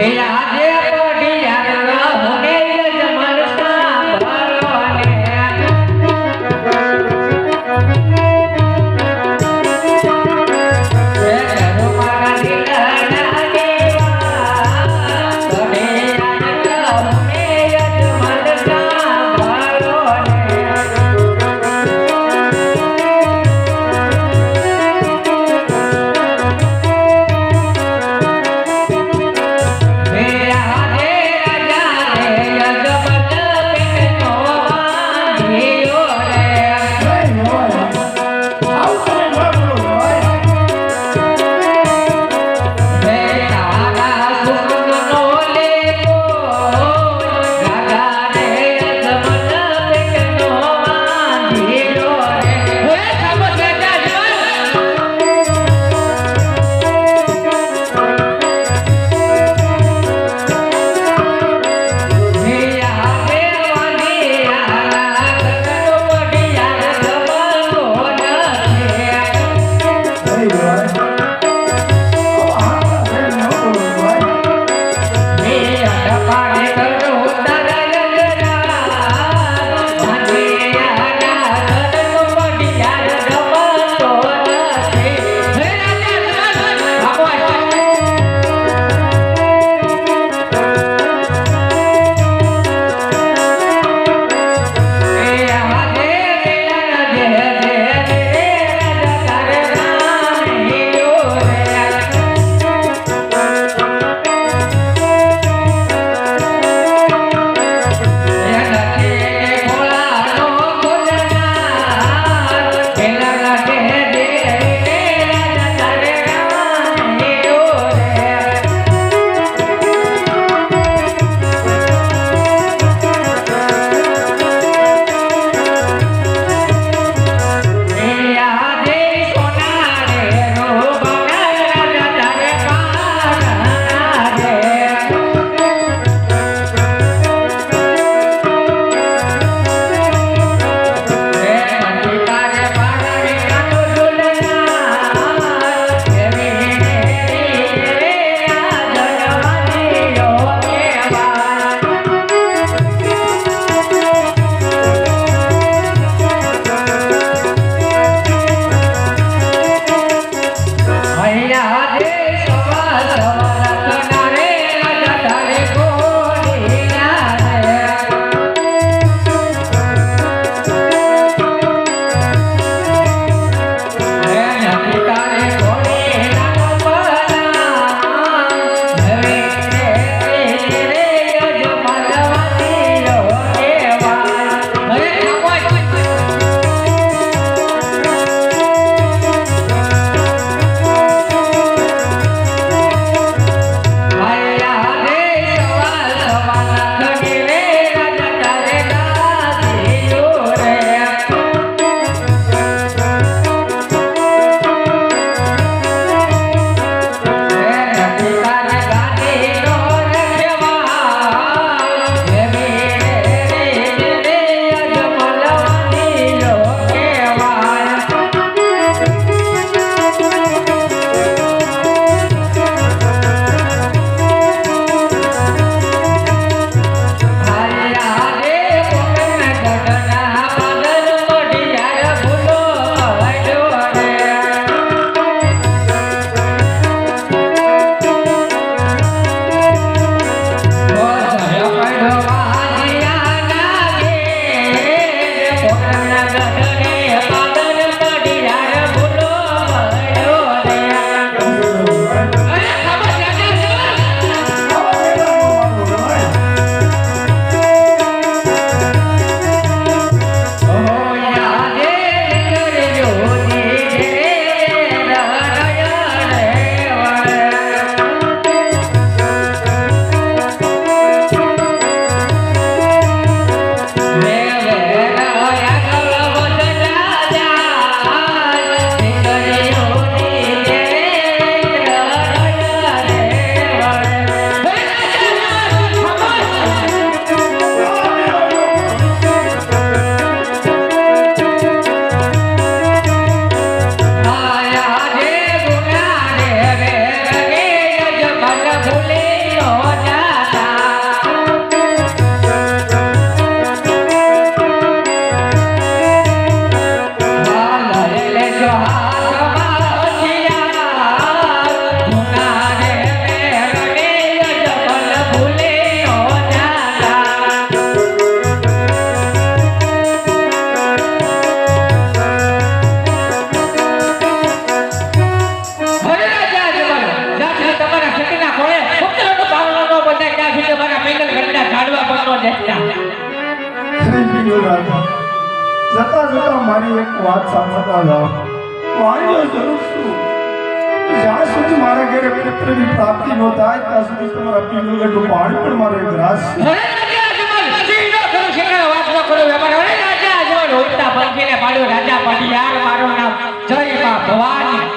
Era રાજા જતા જતા મારી એક વાત સાંભળતા જાઓ. વાણીઓ જરૂર છું જ્યાં સુધી મારા ઘરે પુત્રની પ્રાપ્તિ ન થાય ત્યાં સુધી તમારા પીનું એટલું પાણી પણ મારો એક રાસ છે. અરે રાજા પાડી રાજા મારું નામ. જય માં ભવાની.